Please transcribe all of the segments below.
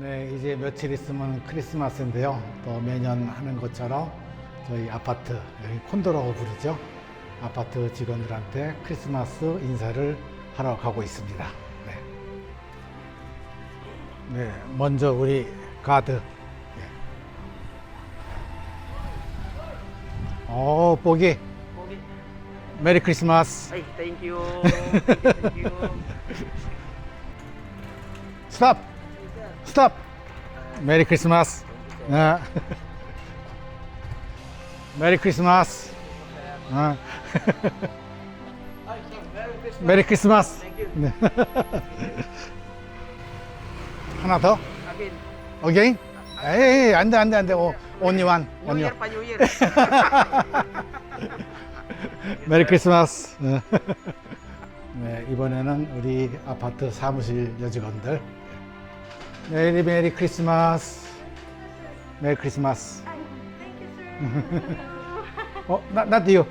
네, 이제 며칠 있으면 크리스마스인데요. 또 매년 하는 것처럼 저희 아파트, 여기 콘도라고 부르죠. 아파트 직원들한테 크리스마스 인사를 하러 가고 있습니다. 네. 네, 먼저 우리 가드. 네. 오, 뽀기. Okay. 메리 크리스마스. You, thank you. 스탑! 스탑! 메리 크리스마스. 네. 메리 크리스마스. 어. 메리 크리스마스. 네. 하나 더? 어게인? 에이, 안 돼, 안 돼, 안 돼. 오, only one. New only Year one. pa, New Year. 메리 크리스마스. 네. 네, 이번에는 우리 아파트 사무실 여직원들. Merry, Merry Christmas. Merry Christmas. Oh, not, not you.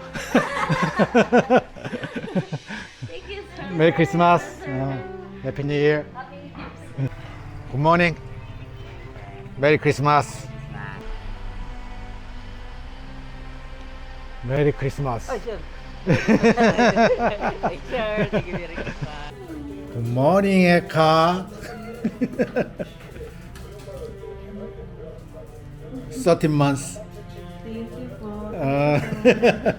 Merry Christmas. Uh, Happy New Year. Good morning. Merry Christmas. Merry Christmas. Good morning, Eka. 13 months. Thank you for. Uh,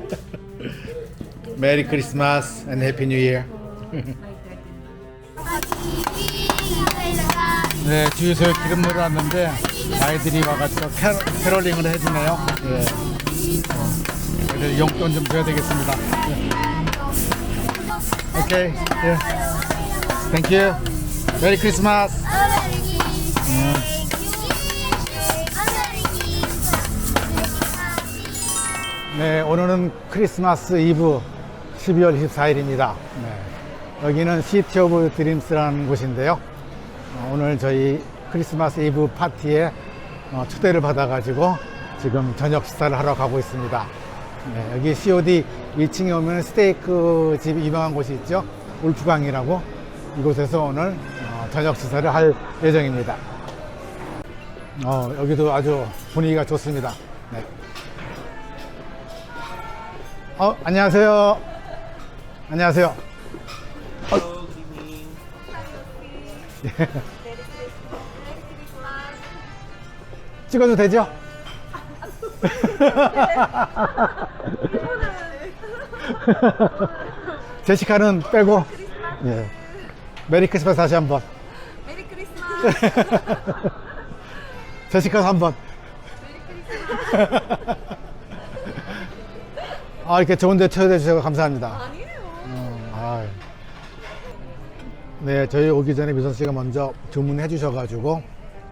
Merry Christmas and Happy New Year. 네, 뒤에서 기름 넣으러 왔는데 아이들이 와가지고 캐롤, 캐롤링을 해주네요. 예. 애들 용돈 좀 줘야 되겠습니다. 예. 오케이, 예. Thank you. Merry Christmas. 네, 오늘은 크리스마스 이브 12월 24일입니다. 네. 여기는 시티 오브 드림스라는 곳인데요. 어, 오늘 저희 크리스마스 이브 파티에 어, 초대를 받아가지고 지금 저녁 식사를 하러 가고 있습니다. 네, 여기 COD 1층에 오면 스테이크 집이 유명한 곳이 있죠. 울프강이라고 이곳에서 오늘 어, 저녁 식사를 할 예정입니다. 어, 여기도 아주 분위기가 좋습니다. 네. 어, 안녕하세요. 안녕하세요. Good evening. 찍어도 되죠? 제시카는 빼고. 예. 메리 크리스마스 다시 한 번. 메리 크리스마스. 제시카도 한 번. 아, 이렇게 좋은 데 초대해 주셔서 감사합니다. 아니에요. 어, 아이. 네, 저희 오기 전에 미선 씨가 먼저 주문해 주셔가지고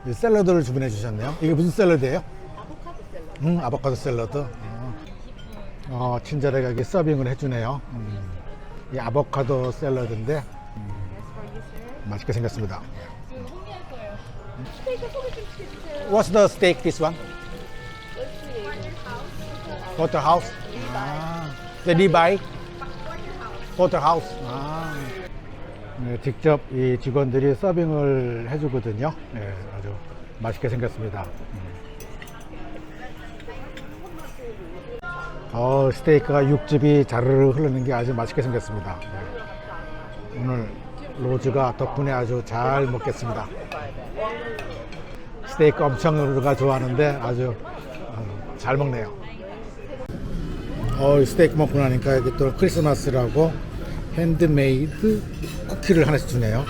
이 샐러드를 주문해 주셨네요. 이게 무슨 샐러드예요? 아보카도 샐러드. 음, 아보카도 샐러드. 어, 어, 친절하게 여기 서빙을 해주네요. 음, 이 아보카도 샐러드인데 음, 맛있게 생겼습니다. What's the steak? This one? Porterhouse. 아, the ribeye. Porterhouse. 아, 네, 직접 이 직원들이 서빙을 해주거든요. 네, 아주 맛있게 생겼습니다. 음. 어, 스테이크가 육즙이 자르르 흐르는 게 아주 맛있게 생겼습니다. 네. 오늘 로즈가 덕분에 아주 잘 먹겠습니다. 스테이크 엄청 로즈가 좋아하는데 아주 어, 잘 먹네요. 어, 스테이크 먹고 나니까 여기 또 크리스마스라고 핸드메이드 쿠키를 하나씩 주네요.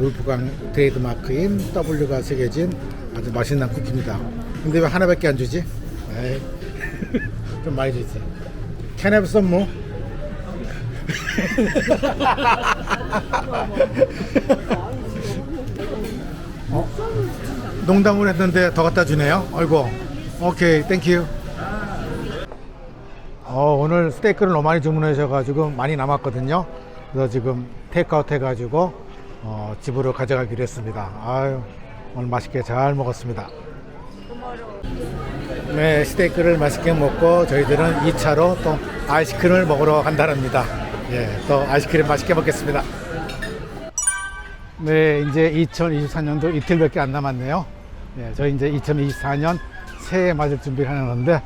울프강 트레이드마크인 W가 새겨진 아주 맛있는 쿠키입니다. 근데 왜 하나밖에 안 주지? 좀 많이 주지. Can I have some more? 어? 농담을 했는데 더 갖다 주네요. 아이고. 오케이, 땡큐. 어, 오늘 스테이크를 너무 많이 주문해 주셔가지고 많이 남았거든요. 그래서 지금 테이크아웃 해가지고 어, 집으로 가져가기로 했습니다. 아유, 오늘 맛있게 잘 먹었습니다. 네, 스테이크를 맛있게 먹고 저희들은 2차로 또 아이스크림을 먹으러 간다랍니다. 예, 또 아이스크림 맛있게 먹겠습니다. 네, 이제 2024년도 이틀밖에 안 남았네요. 네, 저희 이제 2024년 새해 맞을 준비를 하는데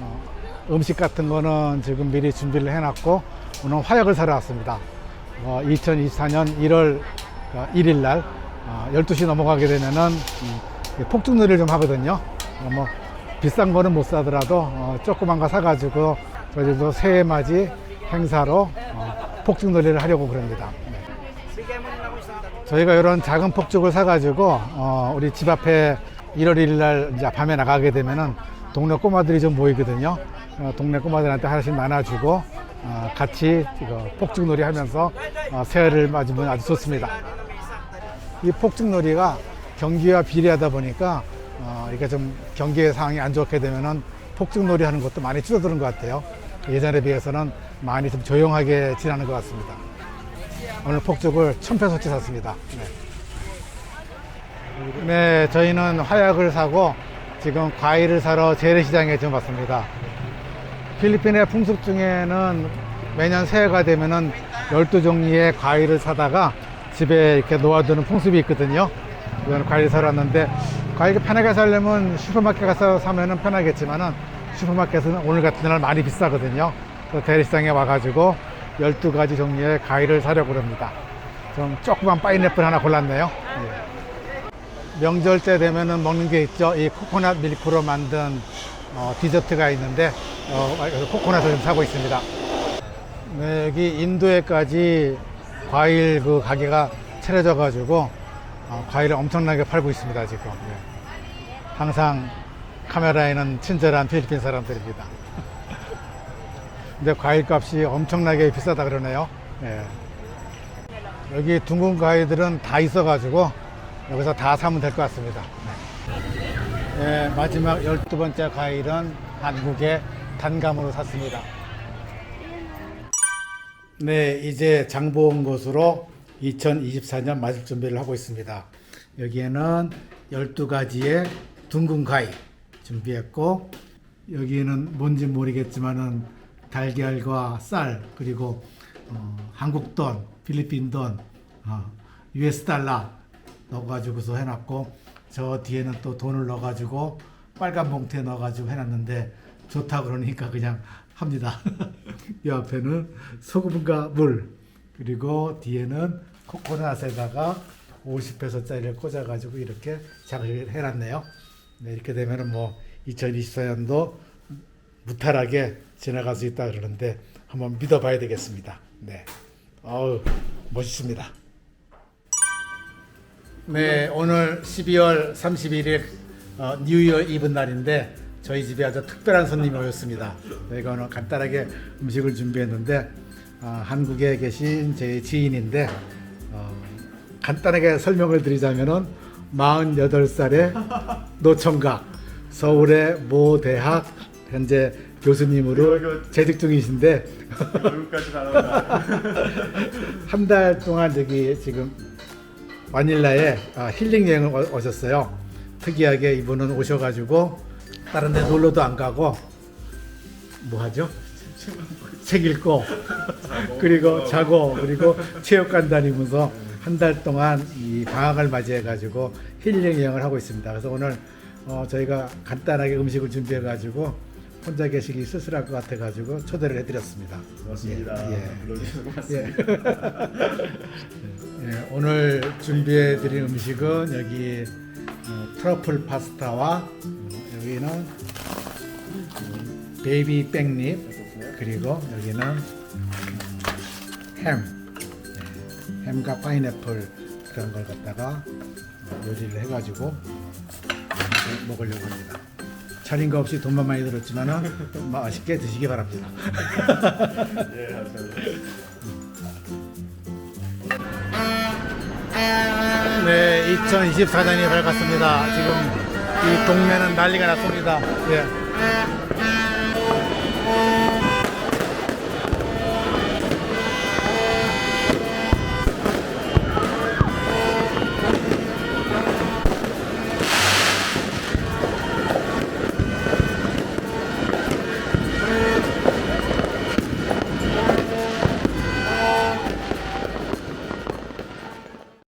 어, 음식 같은 거는 지금 미리 준비를 해놨고 오늘 화약을 사러 왔습니다. 어, 2024년 1월 1일 날 어, 12시 넘어가게 되면은 음, 이 폭죽놀이를 좀 하거든요. 어, 뭐 비싼 거는 못 사더라도 어, 조그만 거 사가지고 저희도 새해 맞이 행사로 어, 폭죽놀이를 하려고 그럽니다. 네. 저희가 이런 작은 폭죽을 사가지고 어, 우리 집 앞에 1월 1일 날 이제 밤에 나가게 되면은 동네 꼬마들이 좀 모이거든요. 어, 동네 꼬마들한테 하나씩 나눠주고 어, 같이 이거 폭죽놀이 하면서 어, 새해를 맞으면 아주 좋습니다. 이 폭죽놀이가 경기와 비례하다 보니까 어, 이게 좀 경기 상황이 안 좋게 되면은 폭죽놀이 하는 것도 많이 줄어드는 것 같아요. 예전에 비해서는 많이 좀 조용하게 지나는 것 같습니다. 오늘 폭죽을 천편소치 샀습니다. 네. 네, 저희는 화약을 사고 지금 과일을 사러 재래시장에 지금 왔습니다. 필리핀의 풍습 중에는 매년 새해가 되면은 12종류의 과일을 사다가 집에 이렇게 놓아두는 풍습이 있거든요. 이건 과일 사러 왔는데 과일 편하게 사려면 슈퍼마켓 가서 사면은 편하겠지만은 슈퍼마켓은 오늘 같은 날 많이 비싸거든요. 그래서 대리시장에 와가지고 12가지 종류의 과일을 사려고 합니다. 좀 조그만 파인애플 하나 골랐네요. 예. 명절 때 되면은 먹는 게 있죠. 이 코코넛 밀크로 만든 어, 디저트가 있는데 어, 코코넛을 좀 사고 있습니다. 네, 여기 인도에까지 과일 그 가게가 차려져 가지고 어, 과일을 엄청나게 팔고 있습니다 지금. 네. 항상 카메라에는 친절한 필리핀 사람들입니다. 근데 과일 값이 엄청나게 비싸다 그러네요. 예. 여기 둥근 과일들은 다 있어 가지고 여기서 다 사면 될 것 같습니다. 네. 예, 마지막 열두 번째 과일은 한국의 단감으로 샀습니다. 네, 이제 장보 온 곳으로 2024년 맞을 준비를 하고 있습니다. 여기에는 12가지의 둥근 과일 준비했고, 여기에는 뭔지 모르겠지만은 달걀과 쌀, 그리고 어, 한국 돈, 필리핀 돈, 어, US 달러 넣어가지고서 해놨고, 저 뒤에는 또 돈을 넣어가지고 빨간 봉투에 넣어가지고 해놨는데 좋다 그러니까 그냥 합니다. 이 앞에는 소금과 물 그리고 뒤에는 코코넛에다가 50페소짜리를 꽂아가지고 이렇게 장식을 해놨네요. 네, 이렇게 되면은 뭐 2024년도 무탈하게 지나갈 수 있다 그러는데 한번 믿어봐야 되겠습니다. 네, 어우 멋있습니다. 네, 오늘 12월 31일 어, 뉴이어 이브 날인데 저희 집에 아주 특별한 손님이 오셨습니다. 저희가 간단하게 음식을 준비했는데 어, 한국에 계신 제 지인인데 어, 간단하게 설명을 드리자면은 48살의 노총각 서울의 모 대학 현재 교수님으로 재직 중이신데 여기까지 나온다. 한 달 동안 여기 지금 마닐라에 아, 힐링 여행을 오- 오셨어요. 특이하게 이분은 오셔가지고 다른 데 놀러도 안 가고 뭐 하죠? 책 읽고 그리고 자고 그리고 체육관 다니면서 한 달 동안 이 방학을 맞이해 가지고 힐링 여행을 하고 있습니다. 그래서 오늘 어, 저희가 간단하게 음식을 준비해 가지고 혼자 계시기 쓸쓸할 것 같아가지고 초대를 해드렸습니다. 고맙습니다. 예, 예. 불러주셔서 고맙습니다. 예. 예, 오늘 준비해드린 음식은 여기 어, 트러플 파스타와 어, 여기는 음, 베이비 백립 그리고 여기는 음, 햄 예, 햄과 파인애플 그런 걸 갖다가 어, 요리를 해가지고 먹으려고 합니다. 차린 거 없이 돈만 많이 들었지만은 맛있게 드시기 바랍니다. 예, 감사합니다. 네, 2024년이 밝았습니다. 지금 이 동네는 난리가 났습니다. 예.